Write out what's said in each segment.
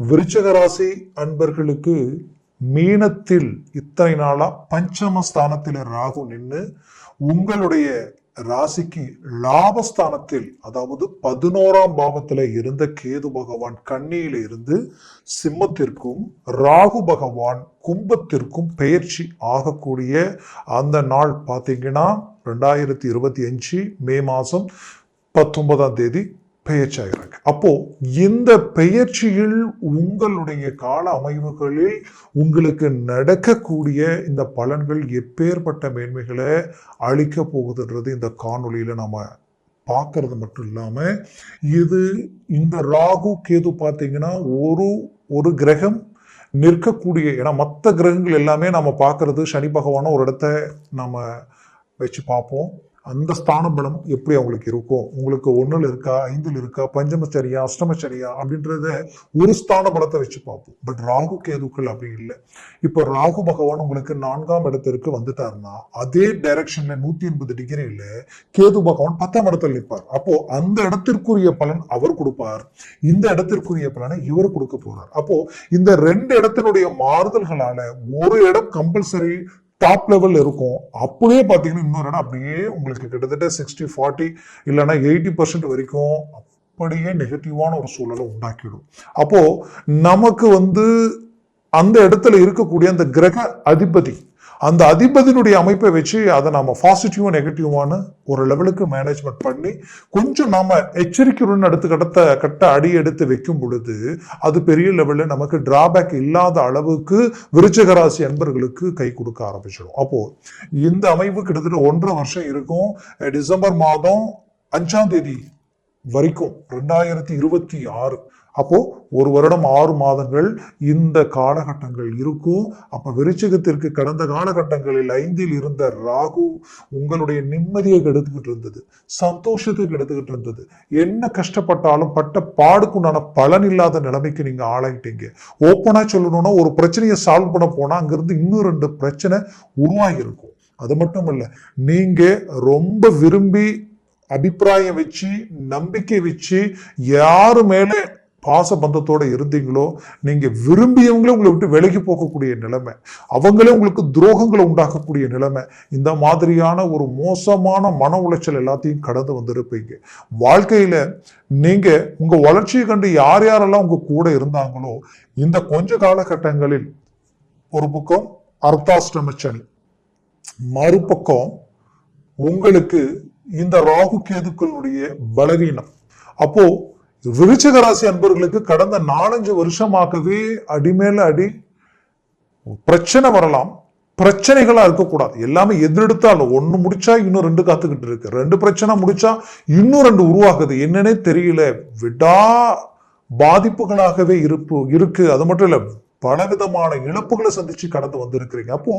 விருச்சக ராசி அன்பர்களுக்கு மீனத்தில் இத்தனை நாளா பஞ்சம ஸ்தானத்தில் ராகு நின்று உங்களுடைய ராசிக்கு லாபஸ்தானத்தில் அதாவது பதினோராம் பாவத்தில் இருந்த கேது பகவான் கன்னியில இருந்து சிம்மத்திற்கும் ராகு பகவான் கும்பத்திற்கும் பெயர்ச்சி ஆகக்கூடிய அந்த நாள் பார்த்தீங்கன்னா ரெண்டாயிரத்தி இருபத்தி அஞ்சு மே மாதம் பத்தொன்பதாம் தேதி பெயர்ச்சியாகிறாங்க அப்போ இந்த பெயர்ச்சியில் உங்களுடைய கால அமைவுகளில் உங்களுக்கு நடக்கக்கூடிய இந்த பலன்கள் எப்பேற்பட்ட மேன்மைகளை அளிக்க போகுதுன்றது இந்த காணொலியில் நம்ம பார்க்கறது மட்டும் இல்லாமல் இது இந்த ராகு கேது பார்த்தீங்கன்னா ஒரு ஒரு கிரகம் நிற்கக்கூடிய ஏன்னா மற்ற கிரகங்கள் எல்லாமே நம்ம பார்க்கறது சனி பகவான ஒரு இடத்த நம்ம வச்சு பார்ப்போம். அந்த ஸ்தான பலம் எப்படி அவங்களுக்கு இருக்கும் உங்களுக்கு ஒண்ணுல இருக்கா ஐந்தில் இருக்கா பஞ்சமச்சரியா அஷ்டமச்சரியா அப்படின்றத ஒரு ஸ்தான பலத்தை வச்சு பார்ப்போம். பட் ராகு கேதுக்கள் அப்படி இல்லை. இப்போ ராகு பகவான் உங்களுக்கு நான்காம் இடத்திற்கு வந்துட்டாருன்னா அதே டைரக்ஷன்ல நூத்தி எண்பது டிகிரியில கேது பகவான் பத்தாம் இடத்துல நிற்பார். அப்போ அந்த இடத்திற்குரிய பலன் அவர் கொடுப்பார். இந்த இடத்திற்குரிய பலனை இவர் கொடுக்க போறார். அப்போ இந்த ரெண்டு இடத்தினுடைய மாறுதல்களால ஒரு இடம் கம்பல்சரி டாப் லெவல் இருக்கும். அப்படியே பார்த்தீங்கன்னா இன்னொரு இடம் அப்படியே உங்களுக்கு கிட்டத்தட்ட சிக்ஸ்டி ஃபார்ட்டி இல்லைன்னா எயிட்டி பர்சன்ட் வரைக்கும் அப்படியே நெகட்டிவான ஒரு சூழலை உண்டாக்கிடும். அப்போது நமக்கு வந்து அந்த இடத்துல இருக்கக்கூடிய அந்த கிரக அதிபதி அந்த அதிபதியினுடைய அமைப்பை வச்சு அதை நம்ம பாசிட்டிவும் நெகட்டிவான ஒரு லெவலுக்கு மேனேஜ்மெண்ட் பண்ணி கொஞ்சம் நாம எச்சரிக்கையுடன் அடுத்து கடத்த கட்ட அடி எடுத்து வைக்கும் பொழுது அது பெரிய லெவலில் நமக்கு டிராபேக் இல்லாத அளவுக்கு விருச்சகராசி அன்பர்களுக்கு கை கொடுக்க ஆரம்பிச்சிடும். அப்போ இந்த அமைவு கிட்டத்தட்ட ஒன்றரை வருஷம் இருக்கும். டிசம்பர் மாதம் அஞ்சாம் தேதி வரைக்கும் ரெண்டாயிரத்தி இருபத்தி ஆறு அப்போது ஒரு வருடம் ஆறு மாதங்கள் இந்த காலகட்டங்கள் இருக்கும். அப்போ விருச்சிகத்திற்கு கடந்த காலகட்டங்களில் ஐந்தில் இருந்த ராகு உங்களுடைய நிம்மதியை கெடுத்துக்கிட்டு இருந்தது. சந்தோஷத்தை கெடுத்துக்கிட்டு இருந்தது. என்ன கஷ்டப்பட்டாலும் பட்ட பாடுக்குண்டான பலன் இல்லாத நிலைமைக்கு நீங்கள் ஆளாயிட்டீங்க. ஓப்பனாக சொல்லணும்னா ஒரு பிரச்சனையை சால்வ் பண்ண போனால் அங்கேருந்து இன்னும் ரெண்டு பிரச்சனை உருவாகி இருக்கும் அது மட்டும் இல்லை நீங்கள் ரொம்ப விரும்பி அபிப்பிராயம் வச்சு நம்பிக்கை வச்சு யாரு மேலே பாசபந்தத்தோடு இருந்தீங்களோ நீங்கள் விரும்பியவங்களே உங்களை விட்டு விலகி போகக்கூடிய நிலைமை அவங்களே உங்களுக்கு துரோகங்களை உண்டாக்கக்கூடிய நிலைமை இந்த மாதிரியான ஒரு மோசமான மன உளைச்சல் எல்லாத்தையும் கடந்து வந்திருப்பீங்க. வாழ்க்கையில் நீங்கள் உங்கள் வளர்ச்சியை கண்டு யார் யாரெல்லாம் உங்கள் கூட இருந்தாங்களோ இந்த கொஞ்ச காலகட்டங்களில் ஒரு பக்கம் அர்த்தாஷ்டம சனி மறுபக்கம் உங்களுக்கு இந்த ராகு கேதுக்களுடைய பலவீனம். அப்போ விருச்சிக ராசி அன்பர்களுக்கு கடந்த நாலஞ்சு வருஷமாகவே அடிமேல அடி பிரச்சனை வரலாம். பிரச்சனைகளா இருக்கக்கூடாது. எல்லாமே எதிரெடுத்தாலும் ஒன்னு முடிச்சா இன்னும் ரெண்டு காத்துக்கிட்டு இருக்கு. ரெண்டு பிரச்சனை முடிச்சா இன்னும் ரெண்டு உருவாகுது. என்னன்னே தெரியல. விடா பாதிப்புகளாகவே இருப்பு இருக்கு. அது மட்டும் இல்ல பலவிதமான இழப்புகளை சந்திச்சு கடந்து வந்திருக்கிறீங்க. அப்போ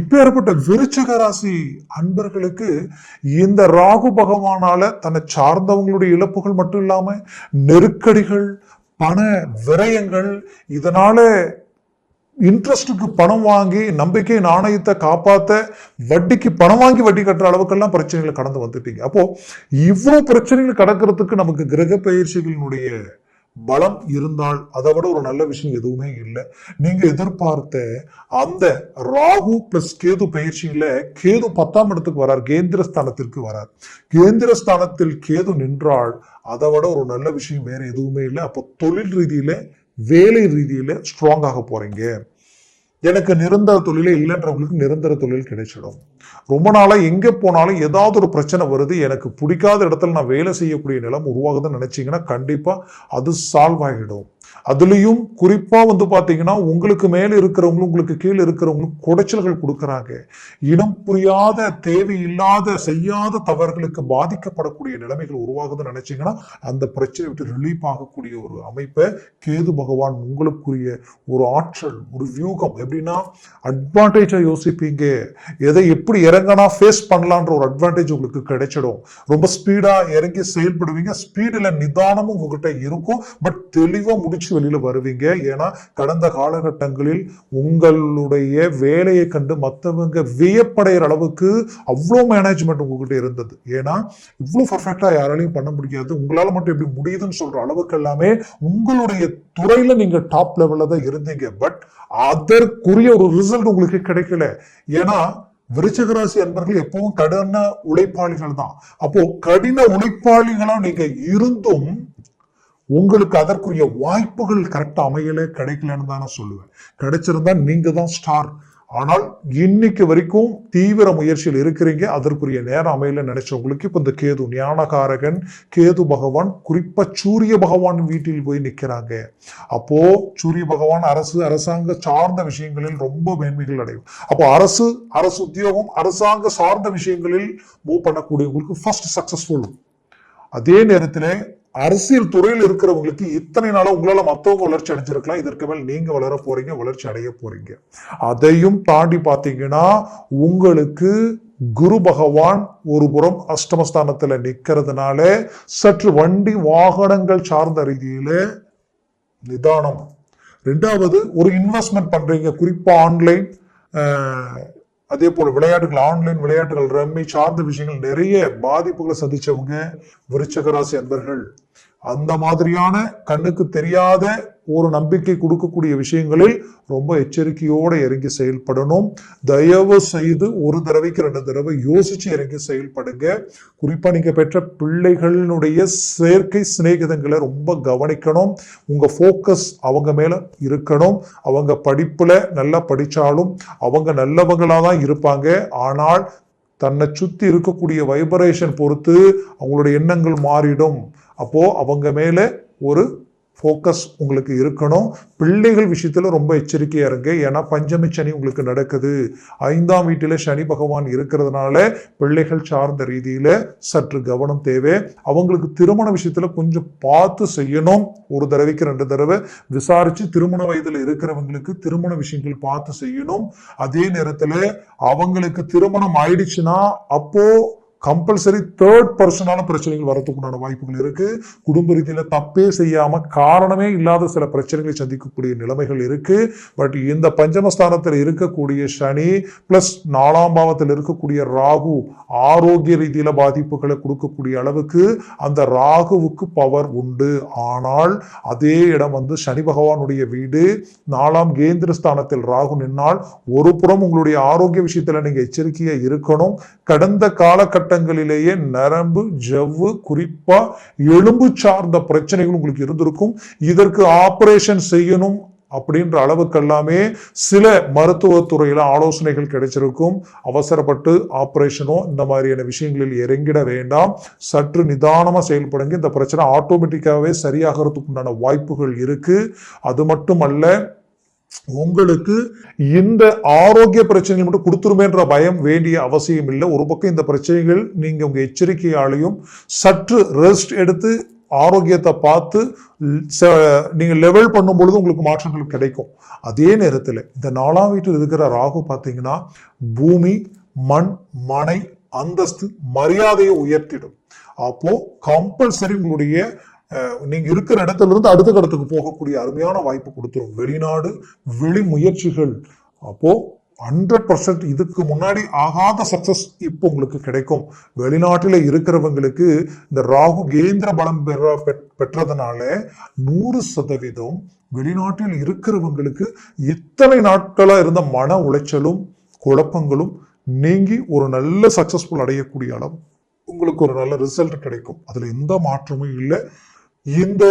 இப்பேற்பட்ட விருச்சக ராசி அன்பர்களுக்கு இந்த ராகு பகவானால தன்னை சார்ந்தவங்களுடைய இழப்புகள் மட்டும் இல்லாம நெருக்கடிகள் பண விரயங்கள் இதனால இன்ட்ரெஸ்ட்டுக்கு பணம் வாங்கி நம்பிக்கை நாணயத்தை காப்பாத்த வட்டிக்கு பணம் வாங்கி வட்டி கட்டுற அளவுக்கெல்லாம் பிரச்சனைகளை கடந்து வந்துட்டீங்க. அப்போ இவ்வளவு பிரச்சனைகள் கடக்கிறதுக்கு நமக்கு கிரக பயிற்சிகளினுடைய பலம் இருந்தால் அதை விட ஒரு நல்ல விஷயம் எதுவுமே இல்லை. நீங்க எதிர்பார்த்த அந்த ராகு பிளஸ் கேது பயிற்சியில கேது பத்தாம் இடத்துக்கு வரார் கேந்திரஸ்தானத்திற்கு வரார். கேந்திரஸ்தானத்தில் கேது நின்றால் அதை விட ஒரு நல்ல விஷயம் வேற எதுவுமே இல்லை. அப்போ தொழில் ரீதியில வேலை ரீதியில ஸ்ட்ராங் ஆக போறீங்க. எனக்கு நிரந்தர தொழிலே இல்லைன்றவங்களுக்கு நிரந்தர தொழில் கிடைச்சிடும். ரொம்ப நாளாக எங்கே போனாலும் ஏதாவது ஒரு பிரச்சனை வருது எனக்கு பிடிக்காத இடத்துல நான் வேலை செய்யக்கூடிய நிலம் உருவாகுதுன்னு நினச்சிங்கன்னா கண்டிப்பாக அது சால்வ் ஆகிடும். அதுலயும் குறிப்பா வந்து பாத்தீங்கன்னா உங்களுக்கு மேல இருக்கிறவங்களும் உங்களுக்கு கீழே இருக்கிறவங்களும் குடைச்சல்கள் கொடுக்கறாங்க. இனம் புரியாத தேவையில்லாத செய்யாத தவறுகளுக்கு பாதிக்கப்படக்கூடிய நிலைமைகள் உருவாகுதுன்னு நினைச்சீங்கன்னா அந்த பிரச்சனை விட்டு ரிலீஃப் ஆகக்கூடிய ஒரு அமைப்பை கேது பகவான் உங்களுக்குரிய ஒரு ஆற்றல் ஒரு வியூகம் எப்படின்னா அட்வான்டேஜாக யோசிப்பீங்க. எதை எப்படி இறங்கினா ஃபேஸ் பண்ணலான்ற ஒரு அட்வான்டேஜ் உங்களுக்கு கிடைச்சிடும். ரொம்ப ஸ்பீடா இறங்கி செயல்படுவீங்க. ஸ்பீடில் நிதானமும் உங்ககிட்ட இருக்கும். பட் தெளிவா முடிச்சு ஜெயிச்சு வெளியில வருவீங்க. ஏன்னா கடந்த காலகட்டங்களில் உங்களுடைய வேலையை கண்டு மற்றவங்க வியப்படைகிற அளவுக்கு அவ்வளோ மேனேஜ்மெண்ட் உங்ககிட்ட இருந்தது. ஏன்னா இவ்வளோ பர்ஃபெக்டா யாராலையும் பண்ண முடியாது. உங்களால மட்டும் எப்படி முடியுதுன்னு சொல்ற அளவுக்கு எல்லாமே உங்களுடைய துறையில நீங்க டாப் லெவலில் தான் இருந்தீங்க. பட் அதற்குரிய ஒரு ரிசல்ட் உங்களுக்கு கிடைக்கல. ஏன்னா விருச்சகராசி அன்பர்கள் எப்பவும் கடின உழைப்பாளிகள் தான். அப்போ கடின உழைப்பாளிகளா நீங்க இருந்தும் உங்களுக்கு அதற்குரிய வாய்ப்புகள் கரெக்டாக அமையல கிடைக்கலன்னு தான் நான் சொல்லுவேன். கிடைச்சிருந்தா நீங்கள் தான் ஸ்டார் ஆனால் இன்னைக்கு வரைக்கும் தீவிர முயற்சியில் இருக்கிறீங்க. அதற்குரிய நேரம் அமையல நினைச்சவங்களுக்கு இப்போ இந்த கேது ஞானகாரகன் கேது பகவான் குறிப்பாக சூரிய பகவான் வீட்டில் போய் நிற்கிறாங்க அப்போ சூரிய பகவான் அரசு அரசாங்க சார்ந்த விஷயங்களில் ரொம்ப மேன்மைகள் அடையும். அப்போ அரசு அரசு உத்தியோகம் அரசாங்க சார்ந்த விஷயங்களில் மூவ் பண்ணக்கூடியவங்களுக்கு ஃபர்ஸ்ட் சக்சஸ்ஃபுல் அதே நேரத்தில் அரசியல் துறையில் இருக்கிறவங்களுக்கு இத்தனை நாளா உங்களால மத்தவங்க வளர்ச்சி அடைஞ்சிருக்கலாம். இதற்கு மேல் நீங்க வளர போறீங்க வளர்ச்சி அடைய போறீங்க. அதையும் தாண்டி பாத்தீங்கன்னா உங்களுக்கு குரு பகவான் ஒரு புறம் அஷ்டமஸ்தானத்துல நிக்கிறதுனால சற்று வண்டி வாகனங்கள் சார்ந்த ரீதியில நிதானம். ரெண்டாவது ஒரு இன்வெஸ்ட்மெண்ட் பண்றீங்க. குறிப்பா ஆன்லைன் அதே போல் விளையாட்டுகள் ஆன்லைன் விளையாட்டுகள் ரம்மி சார்ந்த விஷயங்கள் நிறைய பாதிப்புகளை சந்திச்சவங்க விருச்சகராசி அன்பர்கள். அந்த மாதிரியான கண்ணுக்கு தெரியாத ஒரு நம்பிக்கை கொடுக்கக்கூடிய விஷயங்களில் ரொம்ப எச்சரிக்கையோடு இறங்கி செயல்படணும். தயவு செய்து ஒரு தடவைக்கு ரெண்டு தடவை யோசிச்சு இறங்கி செயல்படுங்க. குறிப்பாக நீங்கள் பெற்ற பிள்ளைகளினுடைய செயற்கை சிநேகிதங்களை ரொம்ப கவனிக்கணும். உங்கள் ஃபோக்கஸ் அவங்க மேலே இருக்கணும். அவங்க படிப்பில் நல்லா படித்தாலும் அவங்க நல்லவங்களாக தான் இருப்பாங்க. ஆனால் தன்னை சுற்றி இருக்கக்கூடிய வைப்ரேஷன் பொறுத்து அவங்களுடைய எண்ணங்கள் மாறிடும். அப்போது அவங்க மேலே ஒரு ஃபோக்கஸ் உங்களுக்கு இருக்கணும். பிள்ளைகள் விஷயத்தில் ரொம்ப எச்சரிக்கையாக இருங்க. ஏன்னா பஞ்சமி சனி உங்களுக்கு நடக்குது. ஐந்தாம் வீட்டில் சனி பகவான் இருக்கிறதுனால பிள்ளைகள் சார்ந்த ரீதியில் சற்று கவனம் தேவை. அவங்களுக்கு திருமண விஷயத்தில் கொஞ்சம் பார்த்து செய்யணும். ஒரு தடவைக்கு ரெண்டு தடவை விசாரித்து திருமண வயதில் இருக்கிறவங்களுக்கு திருமண விஷயங்கள் பார்த்து செய்யணும். அதே நேரத்தில் அவங்களுக்கு திருமணம் ஆயிடுச்சுன்னா அப்போது கம்பல்சரி தேர்ட் பர்சனான பிரச்சனைகள் வரத்துக்குண்டான வாய்ப்புகள் இருக்கு. குடும்ப ரீதியில தப்பே செய்யாம காரணமே இல்லாத சில பிரச்சனைகளை சந்திக்கக்கூடிய நிலைமைகள் இருக்கு. பட் இந்த பஞ்சமஸ்தானத்தில் இருக்கக்கூடிய சனி பிளஸ் நாலாம் பாவத்தில் இருக்கக்கூடிய ராகு ஆரோக்கிய ரீதியில பாதிப்புகளை கொடுக்கக்கூடிய அளவுக்கு அந்த ராகுவுக்கு பவர் உண்டு. ஆனால் அதே இடம் வந்து சனி பகவானுடைய வீடு. நாலாம் கேந்திர ஸ்தானத்தில் ராகு நின்னால் ஒரு புறம் உங்களுடைய ஆரோக்கிய விஷயத்துல நீங்க எச்சரிக்கையா இருக்கணும். கடந்த காலகட்டங்களிலேயே நரம்பு ஜவ்வு குறிப்பா எலும்பு சார்ந்த பிரச்சனைகள் உங்களுக்கு இருந்திருக்கும். இதற்கு ஆபரேஷன் செய்யணும் அப்படின்ற அளவுக்கு எல்லாமே சில மருத்துவத்துறையில ஆலோசனைகள் கிடைச்சிருக்கும். அவசரப்பட்டு ஆப்ரேஷனோ இந்த மாதிரியான விஷயங்களில் இறங்கிட வேண்டாம். சற்று நிதானமாக செயல்படுங்க. இந்த பிரச்சனை ஆட்டோமேட்டிக்காகவே சரியாகிறதுக்கு உண்டான வாய்ப்புகள் இருக்கு. அது மட்டுமல்ல உங்களுக்கு இந்த ஆரோக்கிய பிரச்சனைகள் மட்டும் கொடுத்துருமேன்ற பயம் வேண்டிய அவசியம் இல்லை. ஒரு பக்கம் இந்த பிரச்சனைகள் நீங்கள் உங்கள் எச்சரிக்கையாலையும் சற்று ரெஸ்ட் எடுத்து ஆரோக்கியத்தை பார்த்து ச- லெவல் பண்ணும் பொழுது உங்களுக்கு மாற்றங்கள் கிடைக்கும். அதே நேரத்தில் இந்த நாலாம் வீட்டில் இருக்கிற ராகு பார்த்தீங்கன்னா பூமி மண் மனை அந்தஸ்து மரியாதையை உயர்த்திடும். அப்போ கம்பல்சரி உங்களுடைய நீங்க இருக்கிற இடத்துல இருந்து அடுத்த இடத்துக்கு போகக்கூடிய அருமையான வாய்ப்பு கொடுத்துரும். வெளிநாடு வெளி முயற்சிகள். அப்போ ஹண்ட்ரட் பர்சன்ட் இதுக்கு முன்னாடி ஆகாத சக்சஸ் இப்போ உங்களுக்கு கிடைக்கும். வெளிநாட்டில் இருக்கிறவங்களுக்கு இந்த ராகு கேந்திர பலம் பெற பெற்- பெற்றதுனால நூறு சதவீதம் வெளிநாட்டில் இருக்கிறவங்களுக்கு இத்தனை நாட்களாக இருந்த மன உளைச்சலும் குழப்பங்களும் நீங்கி ஒரு நல்ல சக்சஸ்ஃபுல் அடையக்கூடிய அளவு உங்களுக்கு ஒரு நல்ல ரிசல்ட் கிடைக்கும். அதில் எந்த மாற்றமும் இல்லை. இந்த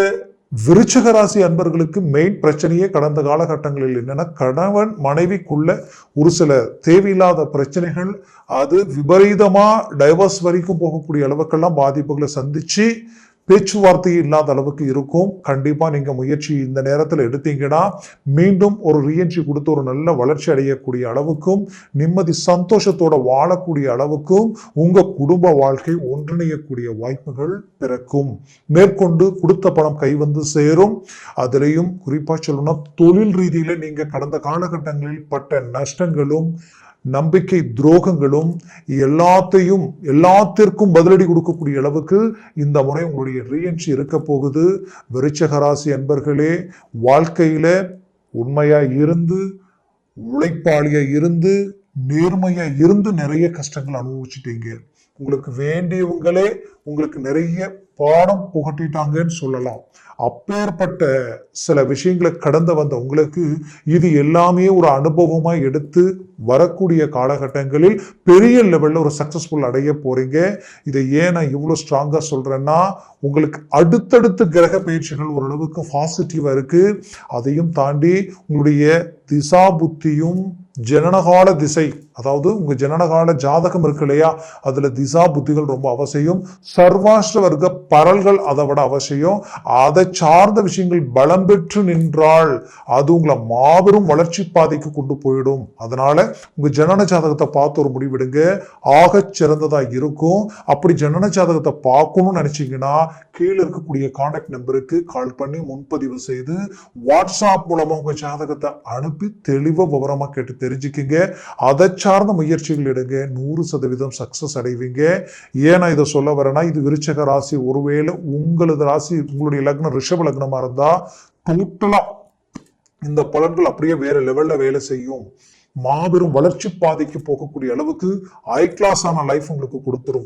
விருச்சக ராசி அன்பர்களுக்கு மெயின் பிரச்சனையே கடந்த காலகட்டங்களில் என்னென்னா கணவன் மனைவிக்குள்ள ஒரு சில தேவையில்லாத பிரச்சனைகள் அது விபரீதமாக டைவர்ஸ் வரைக்கும் போகக்கூடிய அளவுக்கெல்லாம் பாதிப்புகளை சந்தித்து பேச்சுவார்த்தை இல்லாத அளவுக்கு இருக்கும். கண்டிப்பாக நீங்கள் முயற்சி இந்த நேரத்தில் எடுத்தீங்கன்னா மீண்டும் ஒரு ரீஎன்ட்ரி கொடுத்து ஒரு நல்ல வளர்ச்சி அடையக்கூடிய அளவுக்கும் நிம்மதி சந்தோஷத்தோட வாழக்கூடிய அளவுக்கும் உங்கள் குடும்ப வாழ்க்கை ஒன்றிணையக்கூடிய வாய்ப்புகள் பிறக்கும். மேற்கொண்டு கொடுத்த பணம் கை வந்து சேரும். அதுலேயும் குறிப்பாக சொல்லணும்னா தொழில் ரீதியில் நீங்கள் கடந்த காலகட்டங்களில் பட்ட நஷ்டங்களும் நம்பிக்கை துரோகங்களும் எல்லாத்தையும் எல்லாத்திற்கும் பதிலடி கொடுக்கக்கூடிய அளவுக்கு இந்த முறை உங்களுடைய ரீஎன்ட்ரி இருக்க போகுது. விருச்சகராசி அன்பர்களே வாழ்க்கையில இருந்து உழைப்பாளியாக இருந்து நேர்மையாக இருந்து நிறைய கஷ்டங்கள் அனுபவிச்சிட்டீங்க. உங்களுக்கு வேண்டியவங்களே உங்களுக்கு நிறைய பாடம் புகட்டிட்டாங்கன்னு சொல்லலாம். அப்பேற்பட்ட சில விஷயங்களை கடந்து வந்த உங்களுக்கு இது எல்லாமே ஒரு அனுபவமா எடுத்து வரக்கூடிய காலகட்டங்களில் பெரிய லெவல்ல ஒரு சக்சஸ்ஃபுல் அடைய போறீங்க. இதை ஏன் நான் இவ்வளோ ஸ்ட்ராங்கா சொல்றேன்னா உங்களுக்கு அடுத்தடுத்த கிரக பயிற்சிகள் ஓரளவுக்கு பாசிட்டிவா இருக்கு. அதையும் தாண்டி உங்களுடைய திசா புத்தியும் ஜனனகால திசை அதாவது உங்க ஜனனகால ஜாதகம் இருக்கு இல்லையா? அதுல திசா புத்திகள் ரொம்ப அவசியம். சர்வாஷ்ட வர்க்க பரல்கள் அதை விட அவசியம். அதை சார்ந்த விஷயங்கள் பலம் பெற்று நின்றால் அது உங்களை மாபெரும் வளர்ச்சி பாதைக்கு கொண்டு போயிடும். அதனால உங்க ஜனன ஜாதகத்தை பார்த்து ஒரு முடிவெடுங்க ஆக சிறந்ததா இருக்கும். அப்படி ஜனன ஜாதகத்தை பார்க்கணும்னு நினைச்சீங்கன்னா கீழே இருக்கக்கூடிய கான்டாக்ட் நம்பருக்கு கால் பண்ணி முன்பதிவு செய்து வாட்ஸ்அப் மூலமா உங்க ஜாதகத்தை அனுப்பி தெளிவா விவரமா கேட்டு தெரிஞ்சுக்கிங்க. அதை சார்ந்த முயற்சிகள் எடுங்க. நூறு சதவீதம் சக்சஸ் அடைவீங்க. ஏன் நான் இதை சொல்ல வரேன்னா இது விருச்சக ராசி ஒருவேளை உங்களது ராசி உங்களுடைய லக்னம் ரிஷப லக்னமாக இருந்தால் டோட்டலாக இந்த பலன்கள் அப்படியே வேற லெவல்ல வேலை செய்யும். மாபெரும் வளர்ச்சி பாதைக்கு போகக்கூடிய அளவுக்கு ஹை கிளாஸ் ஆன லைஃப் உங்களுக்கு கொடுத்துரும்.